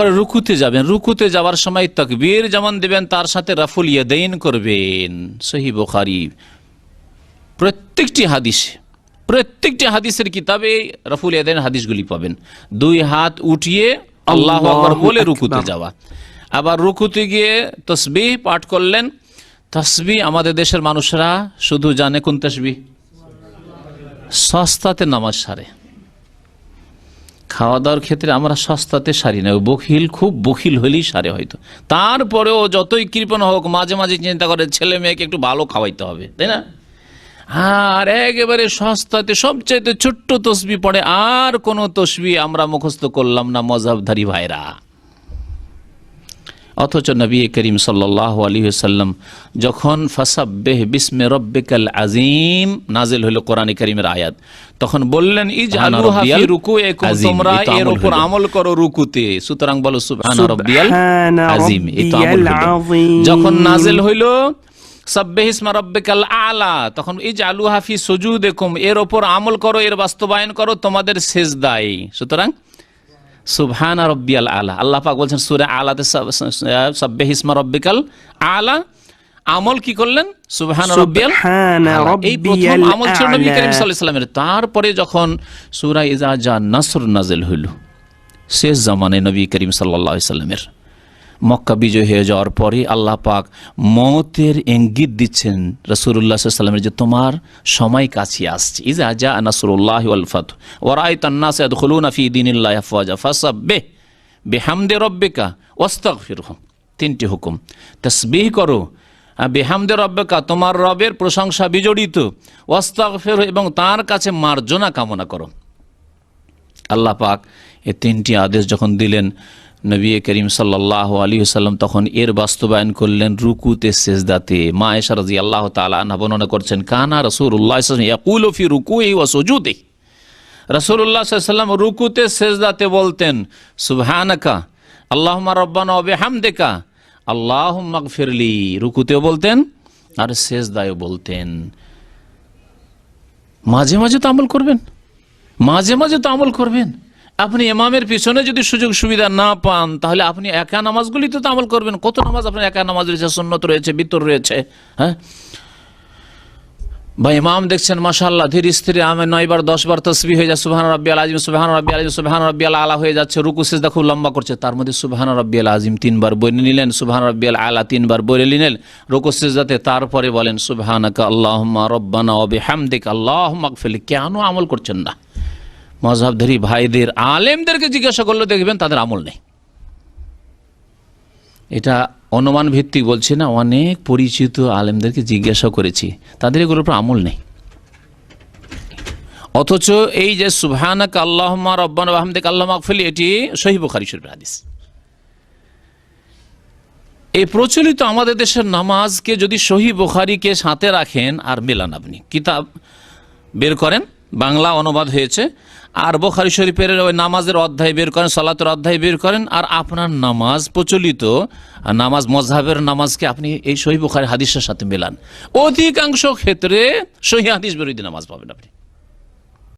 পরে রুকুতে যাবেন। রুকুতে যাওয়ার সময় তকবীর যেমন দেবেন তার সাথে রাফুল ইয়াদাইন করবেন। সহি বুখারি। প্রত্যেকটি হাদিসে প্রত্যেকটি হাদিসের কিতাবে রাফুল ইয়াদাইন হাদিসগুলি পাবেন। দুই হাত উঠিয়ে আল্লাহ আকবার বলে রুকুতে যাওয়া। আবার রুকুতে গিয়ে তসবিহ পাঠ করলেন। তসবি আমাদের দেশের মানুষরা শুধু জানে কোন তসবি সস্তাতে নামাজ সারে। খাওয়া দাওয়ার ক্ষেত্রে আমরা সস্তাতে সারি না। বখিল, খুব বখিল হলেই সারে হয়তো। তারপরেও যতই কৃপণ হোক, মাঝে মাঝে চিন্তা করে ছেলে মেয়েকে একটু ভালো খাওয়াইতে হবে, তাই না? আর একেবারে সস্তাতে, সবচাইতে ছোট্ট তসবি পড়ে আর কোনো তসবি আমরা মুখস্থ করলাম না মজাবধারী ভাইরা। অথচ নবী করিম সাল্লাহ আলী সাল্লাম যখন ফাসাব্বেহ বিসমে রব্বিকাল আজিম নাজিল হলো কোরআন করিমের আয়াত তখন বললেন রুকুইকুম তোমরা এর উপর আমল করো রুকুতে। সুতরাং বলো সুবহান রব্বিয়াল আজিম। যখন নাজিল হইল আলা তখন এর উপর আমল করো এর বাস্তবায়ন করো তোমাদের সেজদায়। সুতরাং সুবহান রব্বিয়াল আলা। আল্লাহ পাক বলছেন সূরা আলাতে সাব্বিহ হিসমা রব্বিকাল আলা। আমল কি করলেন? সুবহান রব্বিয়াল। এই প্রথম আমল ছিল নবী করিম সাল্লাল্লাহু আলাইহি সাল্লামের তারপরে যখন সূরা ইজা জা নাসর নাজিল হইল শেষ জামানে নবী করিম সাল্লাল্লাহু আলাইহি সাল্লামের মক্কা বিজয় হয়ে যাওয়ার পরে আল্লাহ পাক মৌতের ইঙ্গিত দিচ্ছেন রসুল্লাহ সাল্লামের যে তোমার সময় কাছে আসছে। ইজা জা নাসরুল্লাহ ওয়াল ফাত ওয়ারাইত আন্নাস ইয়াদখুলুনা ফি দীনিল্লাহি আফওয়াজা। ফাসাব্বিহ বিহামদি রব্বিকা ওয়াস্তাগফিরহু। তিনটি হুকুম। তাসবিহ করো। বেহামদে রব্বেকা তোমার রবের প্রশংসা বিজড়িত। ওয়াস্তাগফির এবং তার কাছে মার্জনা কামনা করো। আল্লাহ পাক এ তিনটি আদেশ যখন দিলেন নবী করিম সাল্লাহ আলী সাল্লাম তখন এর বাস্তবায়ন করলেন রুকুতে সেজদাতে। মা এসা রাজি আল্লাহ তালা বর্ণনা করছেন, কানা রসুল্লাহ ইয়াকুল ফি রুকুই ও সজুদে। রসুল্লাহ সাল্লাম রুকুতে সেজদাতে বলতেন, সুবহানাকা আল্লাহমা রব্বানা হামদেকা আল্লাহ ফিরলি রুকুতেও বলতেন আর সেজদায়ও বলতেন। মাঝে মাঝে তো আমল করবেন। মাঝে মাঝে তো আমল করবেন। আপনি ইমামের পিছনে যদি সুযোগ সুবিধা না পান, তাহলে আপনি একা নামাজগুলি তো আমল করবেন। কত নামাজ আপনার একা নামাজ রয়েছে, সুন্নত রয়েছে, বিতর রয়েছে হ্যাঁ? বা ইমাম দেখছেন মাশাল্লাহ ধীর স্থিরে আমি নয়বার দশবার তসবি হয়ে যায়, সুবাহান রব্বি আল আজিম সুবাহান রব্বি আল সুবাহান রব্বি আল আলা হয়ে যাচ্ছে, রুকু, সিজদা খুব লম্বা করছে। তার মধ্যে সুবাহান রব্বি আল আজিম তিনবার বলে নিলেন, সুবাহান রব্বি আল আলা তিনবার বলে নিলেন, রুকু, সিজদাতে তারপরে বলেন, সুবাহানাকা আল্লাহুম্মা রব্বানা ওয়া বিহামদিক আল্লাহুম্মা গফিরলি। কেন আমল করছেন না? মজহাবধারী ভাইদের আলেমদেরকে জিজ্ঞাসা করলে, দেখবেন তাদের আমল নেই। এটা অনুমান ভিত্তিক বলছি না, অনেক পরিচিত আলেমদেরকে জিজ্ঞাসা করেছি, তাদের এগুলোর উপর আমল নেই। অথচ এই যে সুবহানাক আল্লাহমা রব্বান আহমদিক আল্লাহ আকফিল এটি সহি বুখারী শরীফের হাদিস। এই প্রচলিত আমাদের দেশের নামাজকে যদি সহি বুখারীকে সাথে রাখেন, আর মেলান আপনি, কিতাব বের করেন বাংলা অনুবাদ হয়েছে। আর বোখারি শরীফের ওই নামাজের অধ্যায় বের করেন, সলাতের অধ্যায় বের করেন, আর আপনার নামাজ প্রচলিত নামাজ মজহাবের নামাজকে আপনি এই সহি বোখারি হাদিসের সাথে মেলান। অধিকাংশ ক্ষেত্রে সহি হাদিস বিরোধী নামাজ পাবেন আপনি।